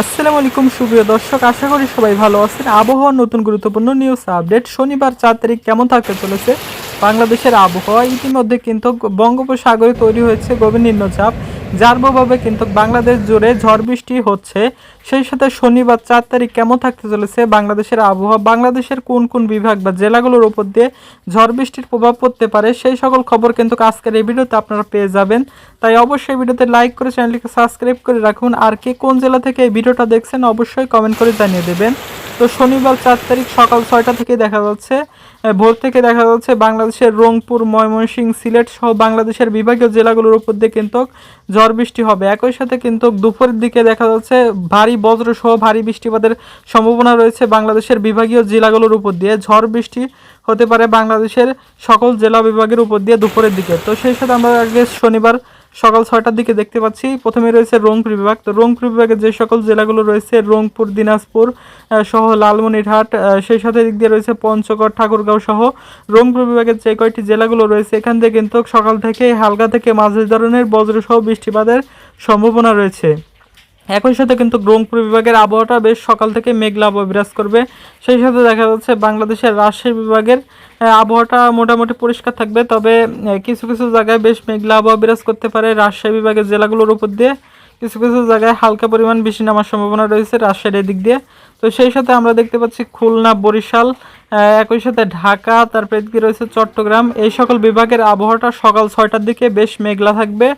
আসসালামু আলাইকুম, সুপ্রিয় দর্শক, আশা করি সবাই ভালো আছেন। আবহাওয়ার নতুন গুরুত্বপূর্ণ নিউজ আপডেট শনিবার চার তারিখ কেমন থাকতে চলেছে? বাংলাদেশের আবহাওয়া ইতিমধ্যে কিন্তু বঙ্গোপসাগরে তৈরি হয়েছে গভীর নিম্নচাপ। যার প্রভাবে কিন্তু বাংলাদেশ জুড়ে ঝড় বৃষ্টি হচ্ছে। সেই সাথে শনিবার চার তারিখ কেমন থাকতে চলেছে বাংলাদেশের আবহাওয়া? বাংলাদেশের কোন কোন বিভাগ বা জেলাগুলোর উপর দিয়ে ঝড় বৃষ্টির প্রভাব পড়তে পারে? সেই সকল খবর কিন্তু আজকের এই ভিডিওতে আপনারা পেয়ে যাবেন। তাই অবশ্যই ভিডিওতে লাইক করে চ্যানেলটিকে সাবস্ক্রাইব করে রাখুন। আর কে কোন জেলা থেকে এই ভিডিওটা দেখছেন অবশ্যই কমেন্ট করে জানিয়ে দেবেন। তো শনিবার চার তারিখ সকাল ছয়টা থেকে দেখা যাচ্ছে ভোর থেকে দেখা যাচ্ছে বাংলাদেশের রংপুর ময়মনসিংহ সিলেট সহ বাংলাদেশের বিভাগীয় জেলাগুলোর উপর দিয়ে কিন্তু ঝড় বৃষ্টি হবে। একই সাথে কিন্তু দুপুরের দিকে দেখা যাচ্ছে ভারী বজ্র সহ ভারী বৃষ্টিপাতের সম্ভাবনা রয়েছে বাংলাদেশের বিভাগীয় জেলাগুলোর উপর দিয়ে। ঝড় বৃষ্টি হতে পারে বাংলাদেশের সকল জেলা বিভাগের উপর দিয়ে দুপুরের দিকে। তো সেই সাথে আমরা আগে শনিবার সকাল ছয়টার দিকে দেখতে পাচ্ছি। প্রথমে রয়েছে রংপুর বিভাগ। তো রংপুর বিভাগের যে সকল জেলাগুলো রয়েছে, রংপুর, দিনাজপুর সহ লালমনিরহাট সেই সাথে দিক দিয়ে রয়েছে পঞ্চগড়, ঠাকুরগাঁও সহ রংপুর বিভাগের যে কয়েকটি জেলাগুলো রয়েছে, এখান থেকে কিন্তু সকাল থেকে হালকা থেকে মাঝারি ধরনের বজ্রসহ বৃষ্টিপাতের সম্ভাবনা রয়েছে। একই সাথে কিন্তু রংপুর বিভাগের আবহাওয়াটা বেশ সকাল থেকে মেঘলা বিরাজ করবে। সেই সাথে দেখা যাচ্ছে বাংলাদেশের রাজশাহী বিভাগের আবহাওয়াটা মোটামুটি পরিষ্কার থাকবে। তবে কিছু কিছু জায়গায় বেশ মেঘলা আবহাওয়া বিরাজ করতে পারে রাজশাহী বিভাগের জেলাগুলোর উপর দিয়ে। কিছু কিছু জায়গায় হালকা পরিমাণ বৃষ্টি নামার সম্ভাবনা রয়েছে রাজশাহীর দিক দিয়ে। তো সেই সাথে আমরা দেখতে পাচ্ছি খুলনা, বরিশাল একই সাথে ঢাকা, তারপরে এদিকে রয়েছে চট্টগ্রাম। এই সকল বিভাগের আবহাওয়াটা সকাল ছয়টার দিকে বেশ মেঘলা থাকবে।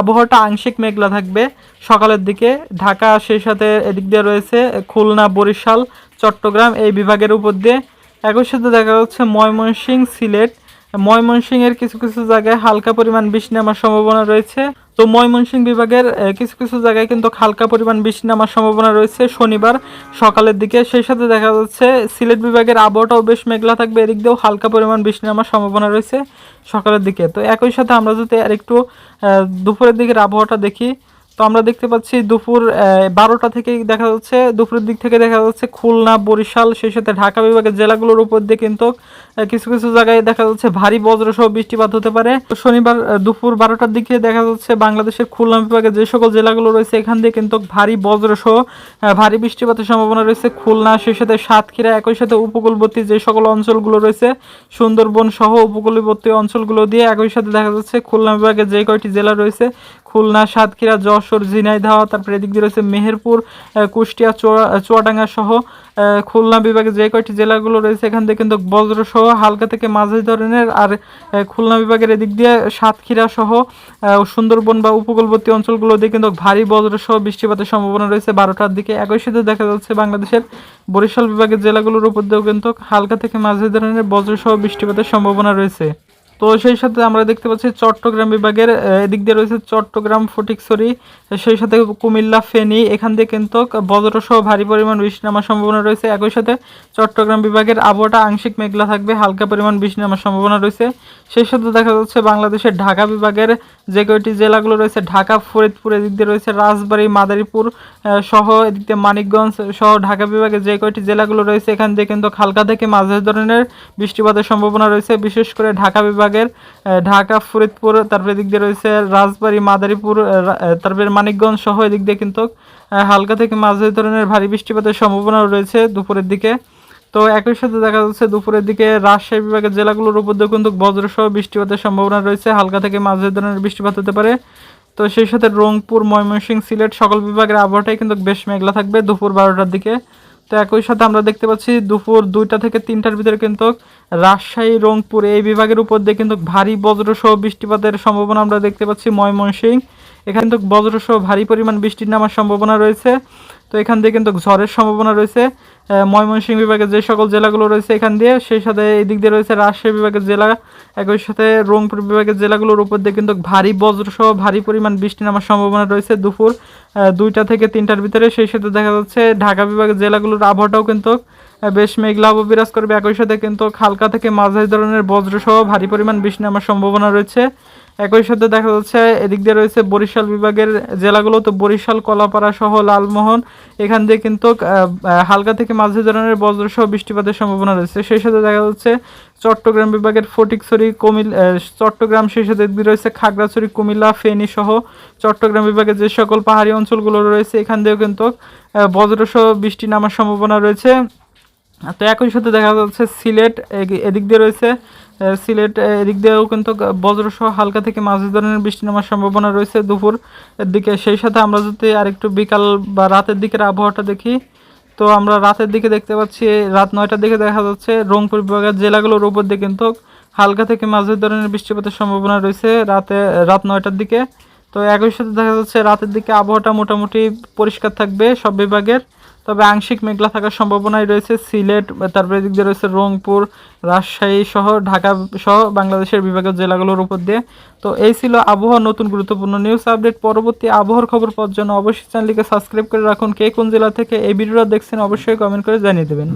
আবহাওয়াটা আংশিক মেঘলা থাকবে সকালের দিকে। ঢাকা, সেই সাথে এদিক দিয়ে রয়েছে খুলনা, বরিশাল, চট্টগ্রাম এই বিভাগের উপর দিয়ে। একই সাথে দেখা যাচ্ছে ময়মনসিংহ সিলেট। ময়মনসিংহের কিছু কিছু জায়গায় হালকা পরিমাণ বৃষ্টি নামার সম্ভাবনা রয়েছে। তো ময়মনসিং বিভাগের কিছু কিছু জায়গায় কিন্তু হালকা পরিমাণ বৃষ্টি নামার সম্ভাবনা রয়েছে শনিবার সকালের দিকে। সেই সাথে দেখা যাচ্ছে সিলেট বিভাগের আবহাওয়াটাও বেশ মেঘলা থাকবে, এদিক দিয়েও হালকা পরিমাণ বৃষ্টি নামার সম্ভাবনা রয়েছে সকালের দিকে। তো একই সাথে আমরা যদি আর একটু দুপুরের দিকের আবহাওয়াটা দেখি তো আমরা দেখতে পাচ্ছি দুপুর বারোটা থেকে দেখা যাচ্ছে। দুপুরের দিক থেকে দেখা যাচ্ছে খুলনা, বরিশাল, সেই সাথে ঢাকা বিভাগের জেলাগুলোর উপর দিয়ে কিন্তু কিছু কিছু জায়গায় দেখা যাচ্ছে ভারী বজ্রসহ বৃষ্টিপাত হতে পারে। শনিবার দুপুর বারোটার দিকে দেখা যাচ্ছে বাংলাদেশের খুলনা বিভাগের যে সকল জেলাগুলো রয়েছে, এখান দিয়ে কিন্তু ভারী বজ্রসহ ভারী বৃষ্টিপাতের সম্ভাবনা রয়েছে খুলনা, সেই সাথে সাতক্ষীরা, একই সাথে উপকূলবর্তী যে সকল অঞ্চলগুলো রয়েছে, সুন্দরবন সহ উপকূলবর্তী অঞ্চলগুলো দিয়ে, একই সাথে দেখা যাচ্ছে খুলনা বিভাগের যে কয়টি জেলা রয়েছে খুলনা, সাতক্ষীরা, যশোর, ঝিনাইদহ, তারপরে এদিক দিয়ে রয়েছে মেহেরপুর কুষ্টিয়া, চুয়া- চুয়াডাঙ্গা সহ খুলনা বিভাগে যে কয়টি জেলাগুলো রয়েছে, এখান থেকে কিন্তু বজ্র সহ হালকা থেকে মাঝারি ধরনের আর খুলনা বিভাগের এদিক দিয়ে সাতক্ষীরা সহ সুন্দরবন বা উপকূলবর্তী অঞ্চলগুলো দিয়ে কিন্তু ভারী বজ্র সহ বৃষ্টিপাতের সম্ভাবনা রয়েছে বারোটার দিকে। একই সাথে দেখা যাচ্ছে বাংলাদেশের বরিশাল বিভাগের জেলাগুলোর উপর দিয়েও কিন্তু হালকা থেকে মাঝারি ধরনের বজ্র সহ বৃষ্টিপাতের সম্ভাবনা রয়েছে। তো সেই সাথে আমরা দেখতে পাচ্ছি চট্টগ্রাম বিভাগের এদিক দিয়ে রয়েছে চট্টগ্রাম ফটিকছড়ি সেই সাথে কুমিল্লা ফেনী, এখান দিয়ে কিন্তু বজ্রসহ ভারী পরিমাণ বৃষ্টি নামার সম্ভাবনা রয়েছে। একই সাথে চট্টগ্রাম বিভাগের আবহাওয়াটা আংশিক মেঘলা থাকবে, হালকা পরিমাণ বৃষ্টি নামার সম্ভাবনা রয়েছে। সেই সাথে দেখা যাচ্ছে বাংলাদেশের ঢাকা বিভাগের যে কয়টি জেলাগুলো রয়েছে, ঢাকা, ফরিদপুর, এদিক দিয়ে রয়েছে রাজবাড়ী, মাদারীপুর সহ এদিক দিয়ে মানিকগঞ্জ সহ ঢাকা বিভাগের যে কয়টি জেলাগুলো রয়েছে, এখান দিয়ে কিন্তু হালকা থেকে মাঝারি ধরনের বৃষ্টিপাতের সম্ভাবনা রয়েছে। বিশেষ করে ঢাকা বিভাগের ঢাকা, ফরিদপুর, তারপরে এদিক দিয়ে রয়েছে রাজবাড়ী, মাদারীপুর তারপরে মানিকগঞ্জ সহ এদিক দিয়ে কিন্তু হালকা থেকে মাঝারি ধরনের ভারী বৃষ্টিপাতের সম্ভাবনা রয়েছে দুপুরের দিকে। তো একই সাথে দেখা যাচ্ছে দুপুরের দিকে রাজশাহী বিভাগের জেলাগুলোর উপর দিয়ে কিন্তু বজ্রসহ বৃষ্টিপাতের সম্ভাবনা রয়েছে, হালকা থেকে মাঝারি ধরনের বৃষ্টিপাত হতে পারে। তো সেই সাথে রংপুর, ময়মনসিংহ, সিলেট সকল বিভাগের আবহাওয়াটাই কিন্তু বেশ মেঘলা থাকবে দুপুর বারোটার দিকে। তো একই সাথে আমরা দেখতে পাচ্ছি দুপুর দুইটা থেকে তিনটার ভিতরে কিন্তু রাজশাহী, রংপুর এই বিভাগের উপর দিয়ে কিন্তু ভারী বজ্রসহ বৃষ্টিপাতের সম্ভাবনা আমরা দেখতে পাচ্ছি ময়মনসিংহ। এখানে কিন্তু বজ্রসহ ভারী পরিমাণ বৃষ্টির নামার সম্ভাবনা রয়েছে। তো এখান দিয়ে কিন্তু ঝড়ের সম্ভাবনা রয়েছে। ময়মনসিংহ বিভাগের যে সকল জেলাগুলো রয়েছে এখান দিয়ে, সেই সাথে এই দিক দিয়ে রয়েছে রাজশাহী বিভাগের জেলা, একই সাথে রংপুর বিভাগের জেলাগুলোর উপর দিয়ে কিন্তু ভারী বজ্রসহ ভারী পরিমাণ বৃষ্টি নামার সম্ভাবনা রয়েছে দুপুর দুইটা থেকে তিনটার ভিতরে। সেই সাথে দেখা যাচ্ছে ঢাকা বিভাগের জেলাগুলোর আবহাওয়াটাও কিন্তু বেশ মেঘলা আবহাওয়া বিরাজ করবে। একই সাথে কিন্তু হালকা থেকে মাঝারি ধরনের বজ্রসহ ভারী পরিমাণ বৃষ্টি নামার সম্ভাবনা রয়েছে। একই সাথে দেখা যাচ্ছে, এদিক দিয়ে রয়েছে বরিশাল বিভাগের জেলাগুলো, তো বরিশাল, কলাপাড়া সহ লালমোহন। এখান দিয়ে কিন্তু হালকা থেকে মাঝে ধরনের বজ্রসহ বৃষ্টিপাতের সম্ভাবনা রয়েছে। সেই সাথে দেখা যাচ্ছে, চট্টগ্রাম বিভাগের ফটিকছড়ি, কুমিল চট্টগ্রাম, সেই সাথে রয়েছে খাগড়াছড়ি, কুমিল্লা, ফেনী সহ চট্টগ্রাম বিভাগের যে সকল পাহাড়ি অঞ্চলগুলো রয়েছে, এখান দিয়েও কিন্তু বজ্রসহ বৃষ্টি নামার সম্ভাবনা রয়েছে। তো একই সাথে দেখা যাচ্ছে, সিলেট এদিক দিয়ে রয়েছে সিলেট এদিক দিয়েও কিন্তু বজ্রসহ হালকা থেকে মাঝারি ধরনের বৃষ্টি নামার সম্ভাবনা রয়েছে দুপুর দিকে। সেই সাথে আমরা যদি আরেকটু বিকাল বা রাতের দিকের আবহাওয়াটা দেখি, তো আমরা রাতের দিকে দেখতে পাচ্ছি, রাত নয়টার দিকে দেখা যাচ্ছে রংপুর বিভাগের জেলাগুলোর উপর দিয়ে কিন্তু হালকা থেকে মাঝারি ধরনের বৃষ্টিপাতের সম্ভাবনা রয়েছে রাতে, রাত নয়টার দিকে। তো একই সাথে দেখা যাচ্ছে রাতের দিকে আবহাওয়াটা মোটামুটি পরিষ্কার থাকবে সব বিভাগের। তবে আংশিক মেঘলা থাকার সম্ভাবনাই রয়েছে। সিলেট, তারপরে এদিক দিয়ে রয়েছে রংপুর, রাজশাহী সহ ঢাকা সহ বাংলাদেশের বিভাগের জেলাগুলোর উপর দিয়ে। তো এই ছিল আবহাওয়া নতুন গুরুত্বপূর্ণ নিউজ আপডেট পরবর্তী আবহাওয়ার খবর পাওয়ার জন্য অবশ্যই চ্যানেলটিকে সাবস্ক্রাইব করে রাখুন। কে কোন জেলা থেকে এই ভিডিওটা দেখছেন অবশ্যই কমেন্ট করে জানিয়ে দেবেন।